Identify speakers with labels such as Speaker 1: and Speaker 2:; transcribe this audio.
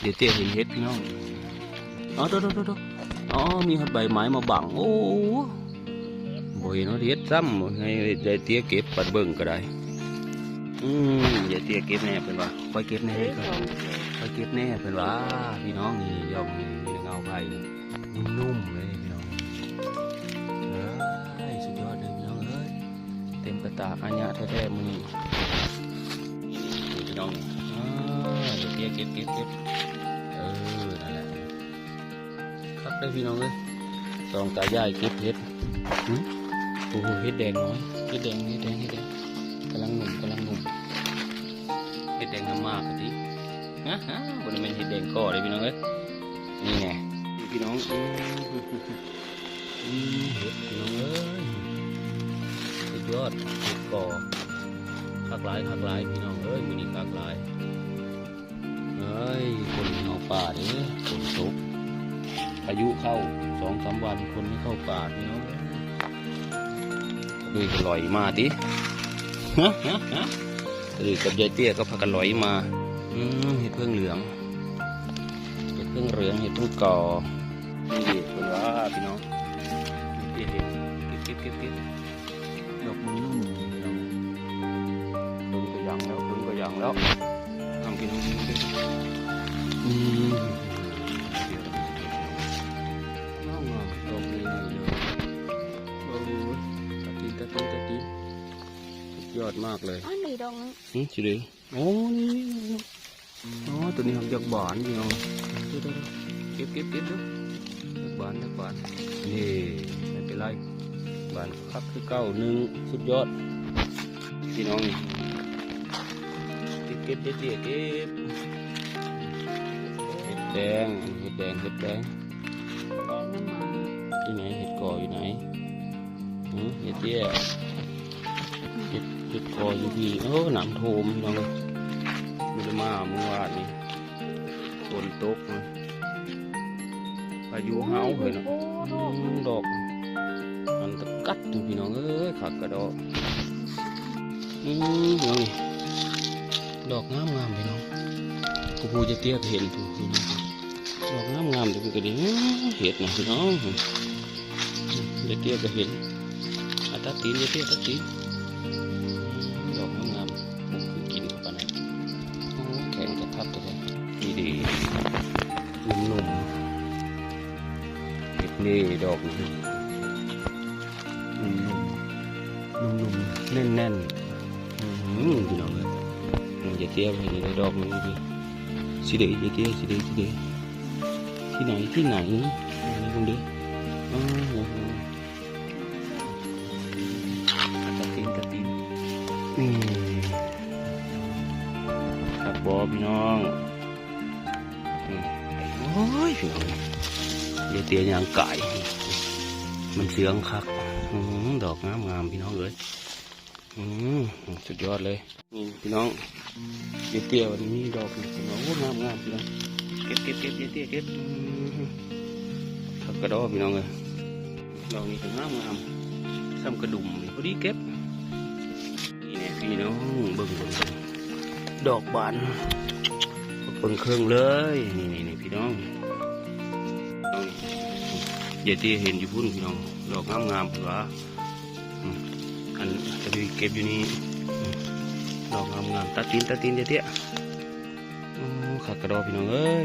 Speaker 1: เดี๋ยวเตี้ยเห็นเห็ดพี่น้องอ๋อโดดโดดอ๋อมีใบไม้มาบังโอ้บ่เห็นว่าเห็ดซ้ำให้เดี๋ยวเตี้ยเก็บปัดเบิ่งก็ได้อืมเดี๋ยวเตี้ยเก็บแน่เป็นว่าคอยเก็บแน่ก่อนไปเก็บแน่เป็นว่าพี่น้องนี่ยอมนี่เงาไผ่นุ่มๆเลยพี่น้องเอ้ยสุดยอดเลยพี่น้องเอ้ยเต็มกระตากอันเนี้ยแท้ๆมือนี่พี่น้องอ่าเดี๋ยวเก็บเก็บเก็บเก็บ ออนั่นแหละครับได้พี่น้องเลยสองตายายเก็บเห็ดหึโอ้โหเห็ดแดงน้อยเห็ดแดงเห็ดแดงเห็ดแดงกำลังหนุ่มกำลังหนุ่มเห็ดแดงน้ำมากกะทิฮะฮะบนเป็นเห็ดแดงก่อเลยพี่น้องเอ้ยนี่ไงนี่พี่น้องอืมอืมเห็ดพี่น้องเอ้ยสุดยอดเห็ดก่อคักหลายคักหลายพี่น้องเอ้ยมือนี้คักหลายเอ้ยคนเอา ป่าเด้อฝนตกพายุเข้าสองสาวันคนไม่เข้าป่าพี่น้องเอ้ยก็ลอยมาดิฮะฮะฮะเออกับยายเตี้ยก็พากันลอยมาอืมเห็ดเพิ่งเหลืองเห็ดเพิ่งเหลืองเห็ดเพิ่งกอนี่เป็นว่าพี่น้องเก็บเก็บเก็บเก็บเก็บ ยอดมากเลย
Speaker 2: อันนี้ดอง
Speaker 1: อืมสิเดือโอ้นี่อ๋อตัวนี้ทำจากบานพี่น้องเดี๋ยวๆเก็บเก็บเก็บดูจากบานจากบานนี่ไม่เป็นไรบานคักคือเก้าหนึ่งสุดยอดพี่น้องนี่เก็บเก็บเก็บเก็บเห็ดแดงเห็ดแดงเห็ดแดง
Speaker 2: แดงน้ำมัน
Speaker 1: ที่ไหนเห็ดกออยู่ไหนหือเห็ดเตี้ยเห็ดเห็ดก ออยู่พี่โอ้หนำโทมน้องเลยมันจะมาเมื่อวานนี้ฝนตกนะพายุเฮาเลยนะ
Speaker 2: ดอก
Speaker 1: มันตะกัดอยู่พี่น้องเอ้ยขักกระดอกอืมพี่น้องนี่ดอกงามงามพี่น้องกูพูจะเตี้ยเห็นถูกพี่น้องดอกงามงามๆตัวก็ดีเห็ดนะพี่น้องเดี๋ยวเตี้ยก็เห็นอาตัดตีนเดี๋ยวเตี้ยตัดตีน นี่ดอกนี่นุ่มนุ่มนุ่มๆแน่นแน่นๆอื้อหือพี่น้องเลยมันจะเตี้ยไปนี่เลยดอกนี้ดิสิเดจะเตี้ยสิเดสิเดที่ไหนที่ไหนไหนลองดิอ๋อโอ้โหกระตินกระตินนี่ครับบอพี่น้องอืม ยพี่น้องเดี๋ยวเตียยางไก่มันเสียงคักอดอกงามงามพี่น้องเอ้ยอืมสุดยอดเลยนี่พี่น้องเดี๋ยวเตียวันนี้ดอกพี่น้องงามงามพี่น้องเก็บเก็บเก็บเดี๋ยวเตียเก็บคักกระดอพี่น้องเลยดอกนี้ก็งามงามซ้ำกระดุมพอดีเก็บนี่เนี่ยพี่น้องเบิ่งเบิ่งเบิ่งดอกบาน เบิ่งเครื่องเลย นี่นี่นี่พี่น้องเดี๋ยวที่เห็นอยู่พุ่นพี่น้องดอกงามงามเผื่ออันจะไปเก็บอยู่นี่ดอกงามงามตัดตีนตัดตีนเดี๋ยวเตี้ยขาดกระดอกพี่น้องเอ้ย